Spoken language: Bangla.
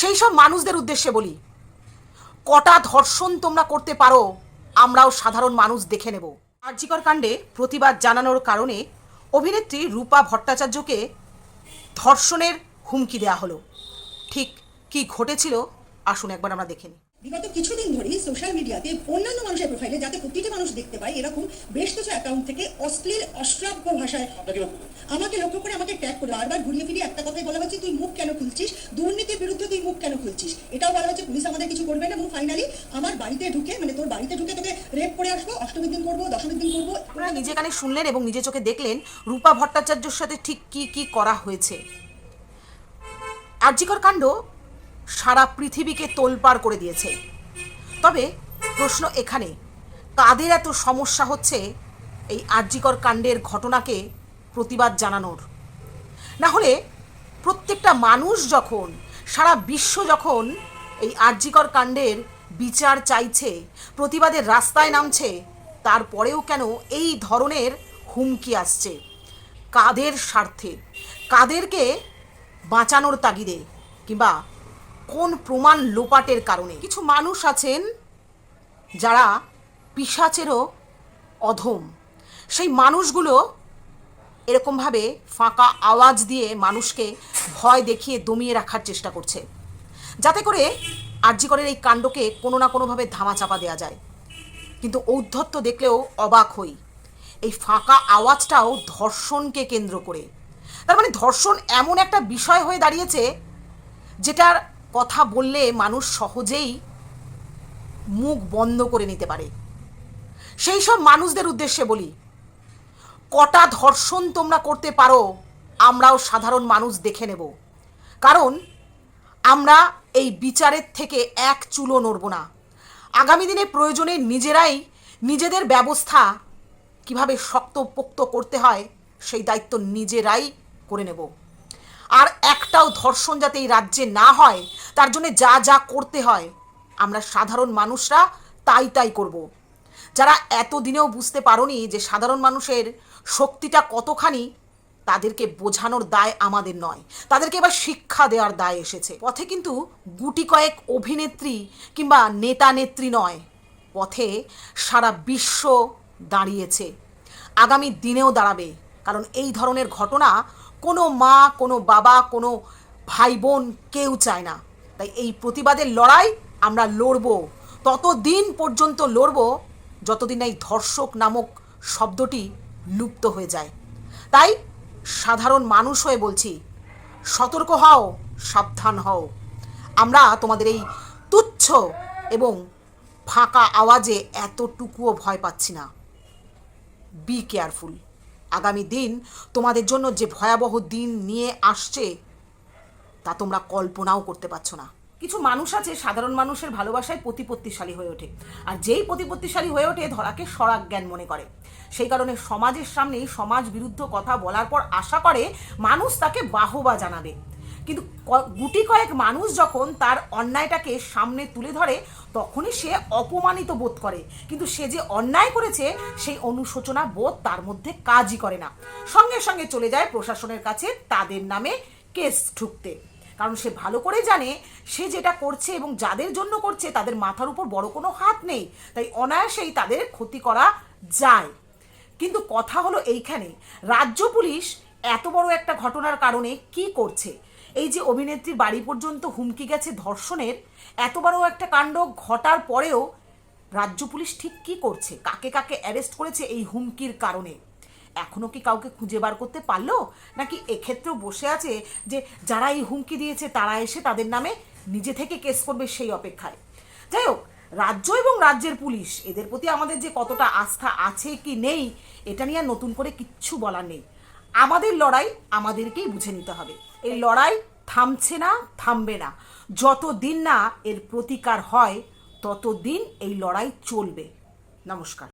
সেই সব মানুষদের উদ্দেশ্যে বলি। কটা ধর্ষণ তোমরা করতে পারো, আমরাও সাধারণ মানুষ দেখে নেব। আর্যিকর কাণ্ডে প্রতিবাদ জানানোর কারণে অভিনেত্রী রূপা ভট্টাচার্যকে ধর্ষণের হুমকি দেয়া হলো। ঠিক কি ঘটেছিল, আসুন একবার আমরা দেখে নিই। বিগত কিছুদিন ধরেই সোশ্যাল মিডিয়াতে অন্যান্য মানুষের প্রোফাইলে যাতে প্রতিটি মানুষ দেখতে পায় এরকম বেশ কিছু অ্যাকাউন্ট থেকে অশ্লীল অশ্রাব্য ভাষায় আমাকে লক্ষ্য করে আমাকে ট্যাগ করে। বারবার ঘুরিয়ে ফিরিয়ে একটা কথাই বলা হচ্ছে তুই মুখ কেন খুলছিস? দুর্নীতির বিরুদ্ধে তুই মুখ কেন খুলছিস? এটাও বলা হচ্ছে পুলিশ আমাদের কিছু করবে না এবং ফাইনালি আমার বাড়িতে ঢুকে মানে তোর বাড়িতে ঢুকে তোকে রেপ করে আসব অষ্টমীর দিন করব দশমীর দিন করব। আপনারা নিজে কানে শুনলেন এবং নিজে চোখে দেখলেন রূপা ভট্টাচার্যর সাথে ঠিক কি কি করা হয়েছে। আর্যিকর কাণ্ড সারা পৃথিবীকে তোলপাড় করে দিয়েছে। তবে প্রশ্ন এখানে, কাদের এত সমস্যা হচ্ছে এই আর্যিকর কাণ্ডের ঘটনাকে প্রতিবাদ জানানোর? না হলে প্রত্যেকটা মানুষ যখন, সারা বিশ্ব যখন এই আর্যিকর কাণ্ডের বিচার চাইছে, প্রতিবাদের রাস্তায় নামছে, তারপরেও কেন এই ধরনের হুমকি আসছে? কাদের স্বার্থে? কাদেরকে বাঁচানোর তাগিদে? কিংবা কোন প্রমাণ লোপাটের কারণে? কিছু মানুষ আছেন যারা পিসাচেরও অধম। সেই মানুষগুলো এরকমভাবে ফাঁকা আওয়াজ দিয়ে মানুষকে ভয় দেখিয়ে দমিয়ে রাখার চেষ্টা করছে। যাতে করে আর্যিকরের এই কাণ্ডকে কোনো না কোনোভাবে ধামাচাপা দেওয়া যায়। কিন্তু ঔদ্ধত্য দেখলেও অবাক হই। এই ফাঁকা আওয়াজটাও ধর্ষণকে কেন্দ্র করে। তার মানে ধর্ষণ এমন একটা বিষয় হয়ে দাঁড়িয়েছে যেটার কথা বললে মানুষ সহজেই মুখ বন্ধ করে নিতে পারে। সেই সব মানুষদের উদ্দেশ্যে বলি, কটা ধর্ষণ তোমরা করতে পারো, আমরাও সাধারণ মানুষ দেখে নেব। কারণ, আমরা এই বিচারের থেকে এক চুলো নড়ব না। আগামী দিনে প্রয়োজনে নিজেরাই নিজেদের ব্যবস্থা কীভাবে শক্তপোক্ত করতে হয়, সেই দায়িত্ব নিজেরাই করে নেব। আর একটাও ধর্ষণ যাতে এই রাজ্যে না হয়, তার জন্য যা যা করতে হয়, আমরা সাধারণ মানুষরা তাই তাই করব। যারা এতদিনেও বুঝতে পারোনি যে সাধারণ মানুষের শক্তিটা কতখানি, তাদেরকে বোঝানোর দায় আমাদের নয়। তাদেরকে এবার শিক্ষা দেওয়ার দায় এসেছে। পথে কিন্তু গুটি কয়েক অভিনেত্রী কিংবা নেতা নেত্রী নয়, পথে সারা বিশ্ব দাঁড়িয়েছে। আগামী দিনেও দাঁড়াবে, কারণ এই ধরনের ঘটনা কোনো মা, কোনো বাবা, কোনো ভাই বোন কেউ চায় না। তাই এই প্রতিবাদের লড়াই আমরা লড়ব। ততদিন পর্যন্ত লড়ব যতদিন এই ধর্ষক নামক শব্দটি লুপ্ত হয়ে যায়। তাই সাধারণ মানুষ হয়ে বলছি, সতর্ক হও, সাবধান হও। আমরা তোমাদের এই তুচ্ছ এবং ফাঁকা আওয়াজে এতটুকুও ভয় পাচ্ছি না। বি কেয়ারফুল আগামী দিন তোমাদের জন্য যে ভয়াবহ দিন নিয়ে আসছে, তা তোমরা কল্পনাও করতে পারছ না। কিছু মানুষ আছে, সাধারণ মানুষের ভালোবাসায় প্রতিপত্তিশালী হয়ে ওঠে। আর যেই প্রতিপত্তিশালী হয়ে ওঠে, ধরাকে সরাগ জ্ঞান মনে করে। সেই কারণে সমাজের সামনেই সমাজ বিরুদ্ধ কথা বলার পর আশা করে, মানুষ তাকে বাহবা জানাবে। কিন্তু গুটি কয়েক মানুষ যখন তার অন্যায়টাকে সামনে তুলে ধরে, তখনই সে অপমানিত বোধ করে। কিন্তু সে যে অন্যায় করেছে, সেই অনুশোচনা বোধ তার মধ্যে কাজই করে না। সঙ্গে সঙ্গে চলে যায় প্রশাসনের কাছে তাদের নামে কেস ঠুকতে কারণ সে ভালো করে জানে, সে যেটা করছে এবং যাদের জন্য করছে, তাদের মাথার উপর বড় কোনো হাত নেই। তাই অনায়াসেই তাদের ক্ষতি করা যায়। কিন্তু কথা হলো এইখানে, রাজ্য পুলিশ এত বড় একটা ঘটনার কারণে কি করছে? এই যে অভিনেত্রীর বাড়ি পর্যন্ত হুমকি গেছে ধর্ষণের এত বড় একটা কাণ্ড ঘটার পরেও রাজ্য পুলিশ ঠিক কি করছে? কাকে কাকে অ্যারেস্ট করেছে এই হুমকির কারণে? এখনও কি কাউকে খুঁজে বার করতে পারল? নাকি এক্ষেত্রেও বসে আছে যে যারা এই হুমকি দিয়েছে তারা এসে তাদের নামে নিজে থেকে কেস করবে সেই অপেক্ষায়? যাই হোক, রাজ্য এবং রাজ্যের পুলিশ, এদের প্রতি আমাদের যে কতটা আস্থা আছে কি নেই, এটা নিয়ে আর নতুন করে কিচ্ছু বলার নেই। আমাদের লড়াই আমাদেরকেই বুঝে নিতে হবে। এই লড়াই থামছে না, থামবে না। যতদিন না এর প্রতিকার হয় ততদিন এই লড়াই চলবে। নমস্কার।